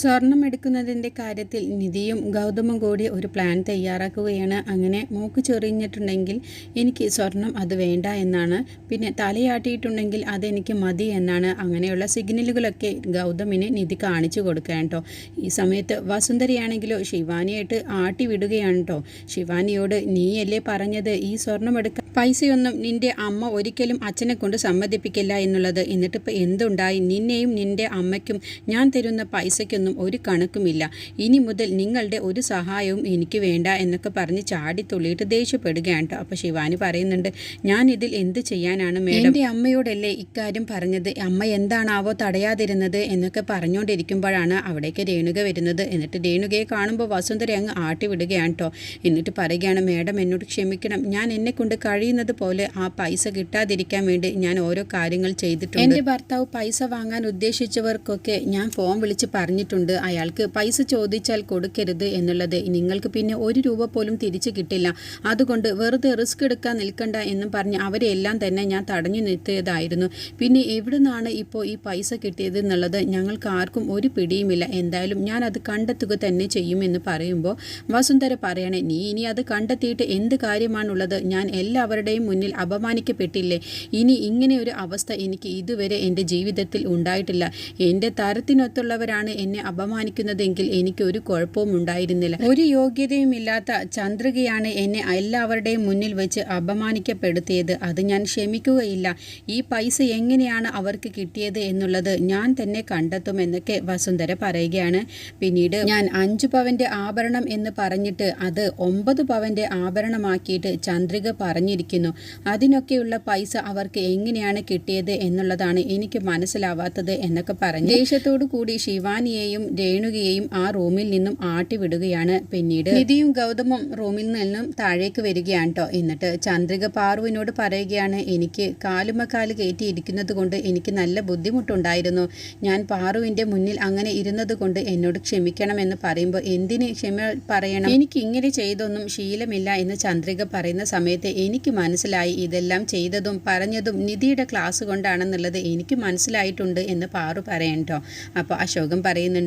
സ്വർണം എടുക്കുന്നതിന്റെ കാര്യത്തിൽ നിധിയും ഗൗതമും കൂടി ഒരു പ്ലാൻ തയ്യാറാക്കുകയാണ്. അങ്ങനെ മൂക്ക് ചൊറിഞ്ഞിട്ടുണ്ടെങ്കിൽ എനിക്ക് സ്വർണം അത് വേണ്ട എന്നാണ്. പിന്നെ തലയാട്ടിയിട്ടുണ്ടെങ്കിൽ അതെനിക്ക് മതി എന്നാണ്. അങ്ങനെയുള്ള സിഗ്നലുകളൊക്കെ ഗൗതമിന് നിധി കാണിച്ചു കൊടുക്കുക കേട്ടോ ഈ സമയത്ത് വസുന്ധരയാണെങ്കിലോ ശിവാനിയായിട്ട് ആട്ടി വിടുകയാണ് കേട്ടോ ശിവാനിയോട് നീയല്ലേ പറഞ്ഞത് ഈ സ്വർണം എടുക്കാൻ? പൈസയൊന്നും നിന്റെ അമ്മ ഒരിക്കലും അച്ഛനെ കൊണ്ട് സമ്മതിപ്പിക്കില്ല എന്നുള്ളത്. എന്നിട്ടിപ്പോൾ എന്തുണ്ടായി? നിന്നെയും നിന്റെ അമ്മയ്ക്കും ഞാൻ തരുന്ന പൈസയ്ക്കൊന്നും ഒരു കണക്കുമില്ല. ഇനി മുതൽ നിങ്ങളുടെ ഒരു സഹായവും എനിക്ക് വേണ്ട എന്നൊക്കെ പറഞ്ഞ് ചാടിത്തുള്ളിയിട്ട് ദേഷ്യപ്പെടുകയാണ് കേട്ടോ. അപ്പോൾ ശിവാനി പറയുന്നുണ്ട് ഞാൻ ഇതിൽ എന്ത് ചെയ്യാനാണ് മേഡം? എന്റെ അമ്മയോടല്ലേ ഇക്കാര്യം പറഞ്ഞത്? അമ്മ എന്താണാവോ തടയാതിരുന്നത് എന്നൊക്കെ പറഞ്ഞുകൊണ്ടിരിക്കുമ്പോഴാണ് അവിടേക്ക് രേണുക വരുന്നത്. എന്നിട്ട് രേണുകയെ കാണുമ്പോൾ വസുന്ധര അങ്ങ് ആട്ടി വിടുകയാണ് കേട്ടോ. എന്നിട്ട് പറയുകയാണ് മേഡം എന്നോട് ക്ഷമിക്കണം. ഞാൻ എന്നെ കൊണ്ട് കഴിയുന്നത് പോലെ ആ പൈസ കിട്ടാതിരിക്കാൻ വേണ്ടി ഞാൻ ഓരോ കാര്യങ്ങൾ ചെയ്തിട്ടുണ്ട്. എന്റെ ഭർത്താവ് പൈസ വാങ്ങാൻ ഉദ്ദേശിച്ചവർക്കൊക്കെ ഞാൻ ഫോൺ വിളിച്ച് പറഞ്ഞിട്ടുണ്ട്. അയാൾക്ക് പൈസ ചോദിച്ചാൽ കൊടുക്കരുത് എന്നുള്ളത്. നിങ്ങൾക്ക് പിന്നെ ഒരു രൂപ പോലും തിരിച്ചു കിട്ടില്ല. അതുകൊണ്ട് വെറുതെ റിസ്ക് എടുക്കാൻ നിൽക്കണ്ട എന്നും പറഞ്ഞ് അവരെല്ലാം തന്നെ ഞാൻ തടഞ്ഞു നിർത്തിയതായിരുന്നു. പിന്നെ എവിടെ നിന്നാണ് ഇപ്പോൾ ഈ പൈസ കിട്ടിയത് എന്നുള്ളത് ഞങ്ങൾക്ക് ആർക്കും ഒരു പിടിയുമില്ല. എന്തായാലും ഞാൻ അത് കണ്ടെത്തുക തന്നെ ചെയ്യുമെന്ന് പറയുമ്പോൾ വസുന്ധര പറയണേ നീ ഇനി അത് കണ്ടെത്തിയിട്ട് എന്ത് കാര്യമാണുള്ളത്? ഞാൻ എല്ലാവരുടെയും മുന്നിൽ അപമാനിക്കപ്പെട്ടില്ലേ? ഇനി ഇങ്ങനെ ഒരു അവസ്ഥ എനിക്ക് ഇതുവരെ എന്റെ ജീവിതത്തിൽ ഉണ്ടായിട്ടില്ല. എന്റെ തരത്തിനൊത്തുള്ളവരാണ് എന്നെ അപമാനിക്കുന്നതെങ്കിൽ എനിക്ക് ഒരു കുഴപ്പവും ഉണ്ടായിരുന്നില്ല. ഒരു യോഗ്യതയും ഇല്ലാത്ത ചന്ദ്രികയാണ് എന്നെ എല്ലാവരുടെയും മുന്നിൽ വെച്ച് അപമാനിക്കപ്പെടുത്തിയത്. അത് ഞാൻ ക്ഷമിക്കുകയില്ല. ഈ പൈസ എങ്ങനെയാണ് അവർക്ക് കിട്ടിയത് എന്നുള്ളത് ഞാൻ തന്നെ കണ്ടെത്തുമെന്നൊക്കെ വസുന്ധര പറയുകയാണ്. പിന്നീട് ഞാൻ അഞ്ചു പവന്റെ ആഭരണം എന്ന് പറഞ്ഞിട്ട് അത് ഒമ്പത് പവന്റെ ആഭരണമാക്കിയിട്ട് ചന്ദ്രിക പറഞ്ഞിരിക്കുന്നു. അതിനൊക്കെയുള്ള പൈസ അവർക്ക് എങ്ങനെയാണ് കിട്ടിയത് എന്നുള്ളതാണ് എനിക്ക് മനസ്സിലാവാത്തത് എന്നൊക്കെ പറഞ്ഞു ദേഷ്യത്തോടു കൂടി ശിവാനിയെയും രേണുകയെയും ആ റൂമിൽ നിന്നും ആട്ടിവിടുകയാണ് പിന്നീട്. നിധിയും ഗൗതമും റൂമിൽ നിന്നും താഴേക്ക് വരികയാണ് കേട്ടോ എന്നിട്ട് ചന്ദ്രിക പാർവിനോട് പറയുകയാണ് എനിക്ക് കാലുമക്കാൽ കയറ്റി ഇരിക്കുന്നത് കൊണ്ട് എനിക്ക് നല്ല ബുദ്ധിമുട്ടുണ്ടായിരുന്നു. ഞാൻ പാറുവിന്റെ മുന്നിൽ അങ്ങനെ ഇരുന്നത് കൊണ്ട് എന്നോട് ക്ഷമിക്കണമെന്ന് പറയുമ്പോൾ എന്തിന് ക്ഷമ പറയണം? എനിക്ക് ഇങ്ങനെ ചെയ്തൊന്നും ശീലമില്ല എന്ന് ചന്ദ്രിക പറയുന്ന സമയത്ത് എനിക്ക് മനസ്സിലായി ഇതെല്ലാം ചെയ്തതും പറഞ്ഞതും നിധിയുടെ ക്ലാസ് കൊണ്ടാണെന്നുള്ളത് എനിക്ക് മനസ്സിലായിട്ടുണ്ട് എന്ന് പാറു പറയണം കേട്ടോ അപ്പോൾ അശോകം പറയുന്നുണ്ട്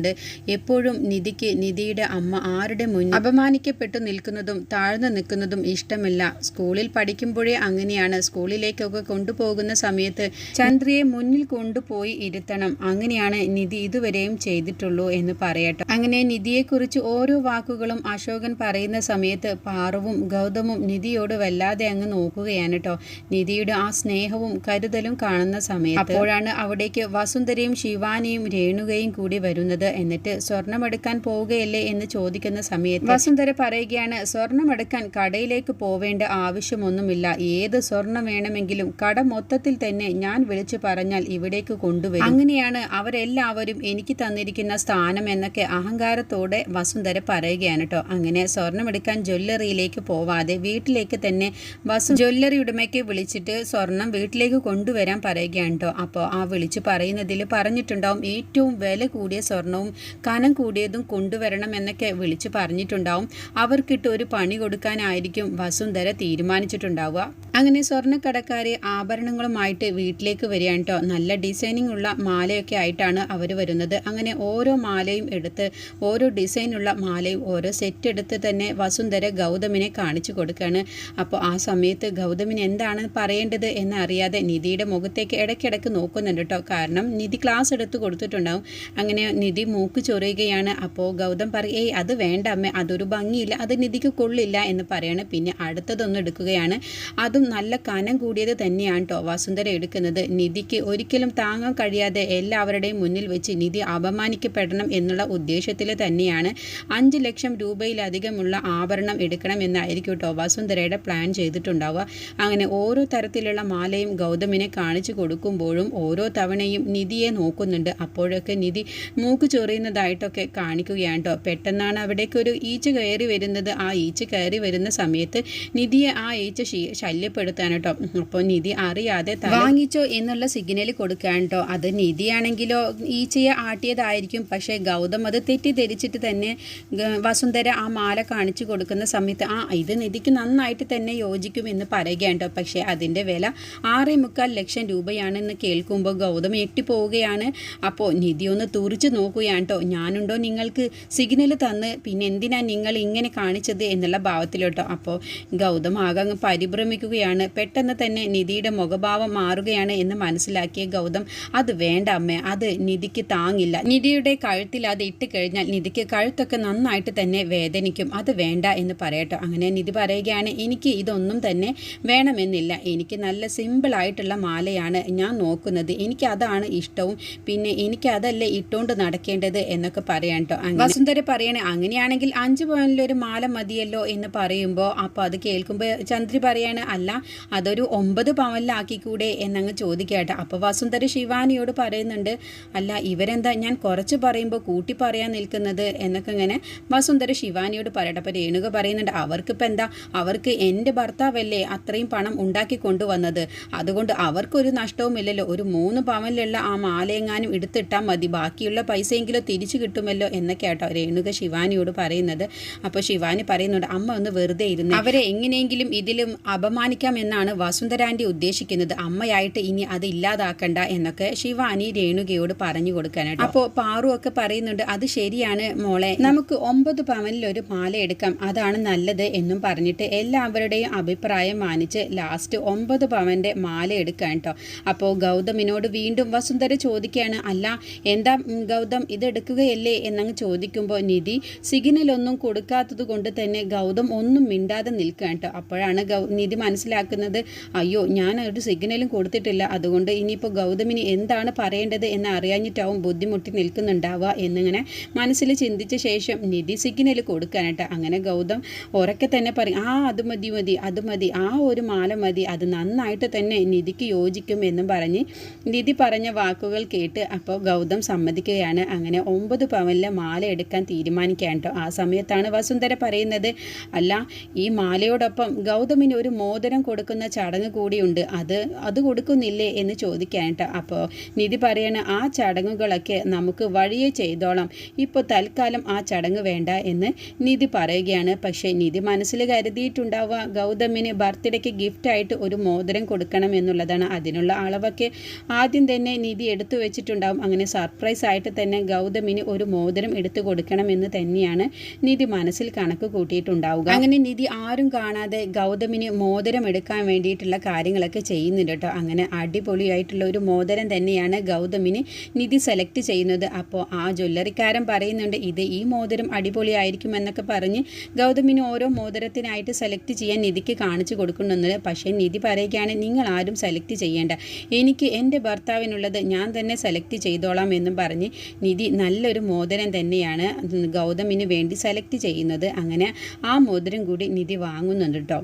എപ്പോഴും നിധിക്ക് നിധിയുടെ അമ്മ ആരുടെ മുന്നിൽ അപമാനിക്കപ്പെട്ടു നിൽക്കുന്നതും താഴ്ന്നു നിൽക്കുന്നതും ഇഷ്ടമില്ല. സ്കൂളിൽ പഠിക്കുമ്പോഴേ അങ്ങനെയാണ്. സ്കൂളിലേക്കൊക്കെ കൊണ്ടുപോകുന്ന സമയത്ത് ചന്ദ്രയെ മുന്നിൽ കൊണ്ടുപോയി ഇരുത്തണം. അങ്ങനെയാണ് നിധി ഇതുവരെയും ചെയ്തിട്ടുള്ളൂ എന്ന് പറയട്ടെ. അങ്ങനെ നിധിയെക്കുറിച്ച് ഓരോ വാക്കുകളും അശോകൻ പറയുന്ന സമയത്ത് പാറവും ഗൗതമും നിധിയോട് വല്ലാതെ അങ്ങ് നോക്കുകയാണ് കേട്ടോ. നിധിയുടെ ആ സ്നേഹവും കരുതലും കാണുന്ന സമയത്ത് അപ്പോഴാണ് അവിടേക്ക് വസുന്ധരയും ശിവാനിയും രേണുകയും കൂടി വരുന്നത്. എന്നിട്ട് സ്വർണമെടുക്കാൻ പോവുകയല്ലേ എന്ന് ചോദിക്കുന്ന സമയത്ത് വസുന്ധര പറയുകയാണ് സ്വർണമെടുക്കാൻ കടയിലേക്ക് പോവേണ്ട ആവശ്യമൊന്നുമില്ല. ഏത് സ്വർണം വേണമെങ്കിലും കട മൊത്തത്തിൽ തന്നെ ഞാൻ വിളിച്ചു പറഞ്ഞാൽ ഇവിടേക്ക് കൊണ്ടുവരും. അങ്ങനെയാണ് അവരെല്ലാവരും എനിക്ക് തന്നിരിക്കുന്ന സ്ഥാനം എന്നൊക്കെ അഹങ്കാരത്തോടെ വസുന്ധര പറയുകയാണ് കേട്ടോ. അങ്ങനെ സ്വർണമെടുക്കാൻ ജ്വല്ലറിയിലേക്ക് പോവാതെ വീട്ടിലേക്ക് തന്നെ വസു ജ്വല്ലറി ഉടമയ്ക്ക് വിളിച്ചിട്ട് സ്വർണം വീട്ടിലേക്ക് കൊണ്ടുവരാൻ പറയുകയാണ് കേട്ടോ. അപ്പോൾ ആ വിളിച്ചു പറയുന്നതിൽ പറഞ്ഞിട്ടുണ്ടാവും ഏറ്റവും വില കൂടിയ സ്വർണവും കനം കൂടിയതും കൊണ്ടുവരണം എന്നൊക്കെ വിളിച്ചു പറഞ്ഞിട്ടുണ്ടാവും. അവർക്കിട്ട് ഒരു പണി കൊടുക്കാനായിരിക്കും വസുന്ധര തീരുമാനിച്ചിട്ടുണ്ടാവുക. അങ്ങനെ സ്വർണക്കടക്കാർ ആഭരണങ്ങളുമായിട്ട് വീട്ടിലേക്ക് വരികയാണ് കേട്ടോ നല്ല ഡിസൈനിങ് ഉള്ള മാലയൊക്കെ ആയിട്ടാണ് അവർ വരുന്നത്. അങ്ങനെ ഓരോ മാലയും എടുത്ത് ഓരോ ഡിസൈനുള്ള മാലയും ഓരോ സെറ്റ് എടുത്ത് തന്നെ വസുന്ധര ഗൗതമിനെ കാണിച്ചു കൊടുക്കുകയാണ് അപ്പോൾ ആ സമയത്ത് ഗൗതമിന് എന്താണ് പറയേണ്ടത് എന്നറിയാതെ നിധിയുടെ മുഖത്തേക്ക് ഇടയ്ക്കിടയ്ക്ക് നോക്കുന്നുണ്ട് കേട്ടോ കാരണം നിധി ക്ലാസ് എടുത്ത് കൊടുത്തിട്ടുണ്ടാവും. അങ്ങനെ നിധി മൂക്ക് ചൊറിയുകയാണ്. അപ്പോൾ ഗൗതം പറയും ഏയ് അത് വേണ്ട അമ്മേ അതൊരു ഭംഗിയില്ല അത് നിധിക്ക് കൊള്ളില്ല എന്ന് പറയാണ്. പിന്നെ അടുത്തതൊന്നും എടുക്കുകയാണ്. അതും നല്ല കനം കൂടിയത് തന്നെയാണ് കേട്ടോ വസുന്ധര എടുക്കുന്നത്. നിധിക്ക് ഒരിക്കലും താങ്ങാൻ കഴിയാതെ എല്ലാവരുടെയും മുന്നിൽ വെച്ച് നിധി അപമാനിക്കപ്പെടണം എന്നുള്ള ഉദ്ദേശത്തിൽ തന്നെയാണ്. അഞ്ച് ലക്ഷം രൂപയിലധികമുള്ള ആഭരണം എടുക്കണം എന്നായിരിക്കും കേട്ടോ വസുന്ധരയുടെ പ്ലാൻ ചെയ്തിട്ടുണ്ടാവുക. അങ്ങനെ ഓരോ തരത്തിലുള്ള മാലയും ഗൗതമിനെ കാണിച്ചു കൊടുക്കുമ്പോഴും ഓരോ തവണയും നിധിയെ നോക്കുന്നുണ്ട്. അപ്പോഴൊക്കെ നിധി മൂക്ക് ചൊറിയുന്നതായിട്ടൊക്കെ കാണിക്കുകയാണ് കേട്ടോ പെട്ടെന്നാണ് അവിടേക്ക് ഒരു ഈച്ച കയറി വരുന്നത്. ആ ഈച്ച കയറി വരുന്ന സമയത്ത് നിധിയെ ആ ഈച്ച ശല്യപ്പെടുത്താൻ കേട്ടോ അപ്പോൾ നിധി അറിയാതെ വാങ്ങിച്ചോ എന്നുള്ള സിഗ്നൽ കൊടുക്കാൻ കേട്ടോ അത് നിധിയാണെങ്കിലോ ഈച്ചയെ ആട്ടിയതായിരിക്കും. പക്ഷേ ഗൗതം അത് തെറ്റിദ്ധരിച്ചിട്ട് തന്നെ വസുന്ധര ആ മാല കാണിച്ചു കൊടുക്കുന്ന സമയത്ത് ആ ഇത് നിധിക്ക് നന്നായിട്ട് തന്നെ യോജിക്കും എന്ന് പറയുകയാണ് കേട്ടോ പക്ഷേ അതിന്റെ വില ആറേ മുക്കാൽ ലക്ഷം രൂപയാണെന്ന് കേൾക്കുമ്പോൾ ഗൗതം എട്ടിപ്പോവുകയാണ് അപ്പോൾ നിധി ഒന്ന് തുറിച്ച് നോക്കുകയാണ് കേട്ടോ ഞാനുണ്ടോ നിങ്ങൾക്ക് സിഗ്നൽ തന്ന്. പിന്നെ എന്തിനാ നിങ്ങൾ ഇങ്ങനെ കാണിച്ചത് എന്നുള്ള ഭാവത്തിലോട്ടോ. അപ്പോൾ ഗൗതം ആകെ അങ്ങ് പരിഭ്രമിക്കുകയാണ്. പെട്ടെന്ന് തന്നെ നിധിയുടെ മുഖഭാവം മാറുകയാണ് എന്ന് മനസ്സിലാക്കിയ ഗൗതം അത് വേണ്ട അമ്മ അത് നിധിക്ക് താങ്ങില്ല. നിധിയുടെ കഴുത്തിൽ അത് ഇട്ട് കഴിഞ്ഞാൽ നിധിക്ക് കഴുത്തൊക്കെ നന്നായിട്ട് തന്നെ വേദനിക്കും. അത് വേണ്ട എന്ന് പറയട്ടോ. അങ്ങനെ നിധി പറയുകയാണ് എനിക്ക് ഇതൊന്നും തന്നെ വേണമെന്നില്ല. എനിക്ക് നല്ല സിമ്പിളായിട്ടുള്ള മാലയാണ് ഞാൻ നോക്കുന്നത്. എനിക്ക് അതാണ് ഇഷ്ടവും. പിന്നെ എനിക്ക് അതല്ലേ ഇട്ടുകൊണ്ട് നടക്കേണ്ടത് എന്നൊക്കെ പറയാം കേട്ടോ വസുന്ധര പറയണേ അങ്ങനെയാണെങ്കിൽ അഞ്ച് പവനിലൊരു മാല മതിയല്ലോ എന്ന് പറയുമ്പോൾ അപ്പോൾ അത് കേൾക്കുമ്പോൾ ചന്ദ്രി പറയാണ് അല്ല അതൊരു ഒമ്പത് പവനിലാക്കിക്കൂടെ എന്നങ്ങ് ചോദിക്കട്ടെ അപ്പോൾ വസുന്ധര ശിവാനിയോട് പറയുന്നുണ്ട് അല്ല ഇവരെന്താ ഞാൻ കുറച്ച് പറയുമ്പോൾ കൂട്ടി പറയാൻ നിൽക്കുന്നത് എന്നൊക്കെ ഇങ്ങനെ വസുന്ധര ശിവാനിയോട് പറയട്ടെ. അപ്പോൾ രേണുക പറയുന്നുണ്ട് അവർക്കിപ്പോൾ എന്താ അവർക്ക് എന്റെ ഭർത്താവല്ലേ അത്രയും പണം ഉണ്ടാക്കി കൊണ്ടുവന്നത്? അതുകൊണ്ട് അവർക്കൊരു നഷ്ടവുമില്ലല്ലോ. ഒരു മൂന്ന് പവനിലുള്ള ആ മാലയെങ്ങാനും എടുത്തിട്ടാൽ മതി. ബാക്കിയുള്ള പൈസയെങ്കിലും തിരിച്ചു കിട്ടുമല്ലോ എന്നൊക്കെ ആട്ടോ രേണുക ശിവാനിയോട് പറയുന്നത്. അപ്പോൾ ശിവാനി പറയുന്നുണ്ട് അമ്മ ഒന്ന് വെറുതെ ഇരുന്ന്. അവരെ എങ്ങനെയെങ്കിലും ഇതിലും അപമാനിക്കാം എന്നാണ് വസുന്ധരാന്റെ ഉദ്ദേശിക്കുന്നത്. അമ്മയായിട്ട് ഇനി അത് ഇല്ലാതാക്കണ്ട എന്നൊക്കെ ശിവാനി രേണുകയോട് പറഞ്ഞു കൊടുക്കാനായിട്ട് അപ്പോൾ പാറു ഒക്കെ പറയുന്നുണ്ട് അത് ശരിയാണ് മോളെ. നമുക്ക് ഒമ്പത് പവനിൽ ഒരു മാല എടുക്കാം. അതാണ് നല്ലത് എന്നും പറഞ്ഞിട്ട് എല്ലാവരുടെയും അഭിപ്രായം മാനിച്ച് ലാസ്റ്റ് ഒമ്പത് പവന്റെ മാല എടുക്കാൻ കേട്ടോ. അപ്പോൾ ഗൗതമിനോട് വീണ്ടും വസുന്ധര ചോദിക്കുകയാണ് അല്ല എന്താ ഗൗതം ഇതെടുക്കുകയല്ലേ എന്നങ്ങ് ചോദിക്കുമ്പോൾ നിധി സിഗ്നലൊന്നും കൊടുക്കാത്തത് കൊണ്ട് തന്നെ ഗൗതം ഒന്നും മിണ്ടാതെ നിൽക്കുക കേട്ടോ. അപ്പോഴാണ് ഗൗ നിധി മനസ്സിലാക്കുന്നത് അയ്യോ ഞാൻ ഒരു സിഗ്നലും കൊടുത്തിട്ടില്ല. അതുകൊണ്ട് ഇനിയിപ്പോൾ ഗൗതമിന് എന്താണ് പറയേണ്ടത് എന്ന് അറിയാഞ്ഞിട്ടാവും ബുദ്ധിമുട്ടി നിൽക്കുന്നുണ്ടാവുക എന്നിങ്ങനെ മനസ്സിൽ ചിന്തിച്ച ശേഷം നിധി സിഗ്നൽ കൊടുക്കാനായിട്ട് അങ്ങനെ ഗൗതം ഉറക്കെ തന്നെ പറയും ആ അത് മതി മതി അത് മതി ആ ഒരു മാല മതി അത് നന്നായിട്ട് തന്നെ നിധിക്ക് യോജിക്കും എന്നും പറഞ്ഞ് നിധി പറഞ്ഞ വാക്കുകൾ കേട്ട് അപ്പോൾ ഗൗതം സമ്മതിക്കുകയാണ്. അങ്ങനെ ഒമ്പത് പവനിലെ മാല എടുക്കാൻ തീരുമാനിക്കാൻ കേട്ടോ. ആ സമയത്താണ് വസുന്ധര പറയുന്നത് അല്ല ഈ മാലയോടൊപ്പം ഗൗതമിന് ഒരു മോതിരം കൊടുക്കുന്ന ചടങ്ങ് കൂടിയുണ്ട്. അത് അത് കൊടുക്കുന്നില്ലേ? എന്ന് ചോദിക്കാൻ കേട്ടോ. അപ്പോൾ നിധി പറയണ ആ ചടങ്ങുകളൊക്കെ നമുക്ക് വഴിയെ ചെയ്തോളാം. ഇപ്പോൾ തൽക്കാലം ആ ചടങ്ങ് വേണ്ട എന്ന് നിധി പറയുകയാണ്. പക്ഷേ നിധി മനസ്സിൽ കരുതിയിട്ടുണ്ടാവുക ഗൗതമിന് ബർത്ത്ഡേക്ക് ഗിഫ്റ്റായിട്ട് ഒരു മോതിരം കൊടുക്കണം എന്നുള്ളതാണ്. അതിനുള്ള അളവൊക്കെ ആദ്യം തന്നെ നിധി എടുത്തു വെച്ചിട്ടുണ്ടാവും. അങ്ങനെ സർപ്രൈസ് ആയിട്ട് തന്നെ ഗൗതമിന് ഒരു മോതിരം എടുത്തു കൊടുക്കണമെന്ന് തന്നെയാണ് നിധി മനസ്സിൽ കണക്ക് കൂട്ടിയിട്ടുണ്ടാവുക. അങ്ങനെ നിധി ആരും കാണാതെ ഗൗതമിന് മോതിരം എടുക്കാൻ വേണ്ടിയിട്ടുള്ള കാര്യങ്ങളൊക്കെ ചെയ്യുന്നുണ്ട് കേട്ടോ. അങ്ങനെ അടിപൊളിയായിട്ടുള്ള ഒരു മോതിരം തന്നെയാണ് ഗൗതമിന് നിധി സെലക്ട് ചെയ്യുന്നത്. അപ്പോൾ ആ ജ്വല്ലറിക്കാരൻ പറയുന്നുണ്ട് ഇത് ഈ മോതിരം അടിപൊളിയായിരിക്കും എന്നൊക്കെ പറഞ്ഞ് ഗൗതമിന് ഓരോ മോതിരത്തിനായിട്ട് സെലക്ട് ചെയ്യാൻ നിധിക്ക് കാണിച്ചു കൊടുക്കുന്നുണ്ട്. പക്ഷേ നിധി പറയുകയാണ് നിങ്ങൾ ആരും സെലക്ട് ചെയ്യേണ്ട. എനിക്ക് എന്റെ ഭർത്താവിനുള്ളത് ഞാൻ തന്നെ സെലക്ട് ചെയ്തോളാം എന്നും പറഞ്ഞ് നിധി നല്ലൊരു മോതിരം തന്നെയാണ് ഗൗതമിന് വേണ്ടി സെലക്ട് ചെയ്യുന്നത്. അങ്ങനെ ആ മോതിരം കൂടി നിധി വാങ്ങുന്നുണ്ട് കേട്ടോ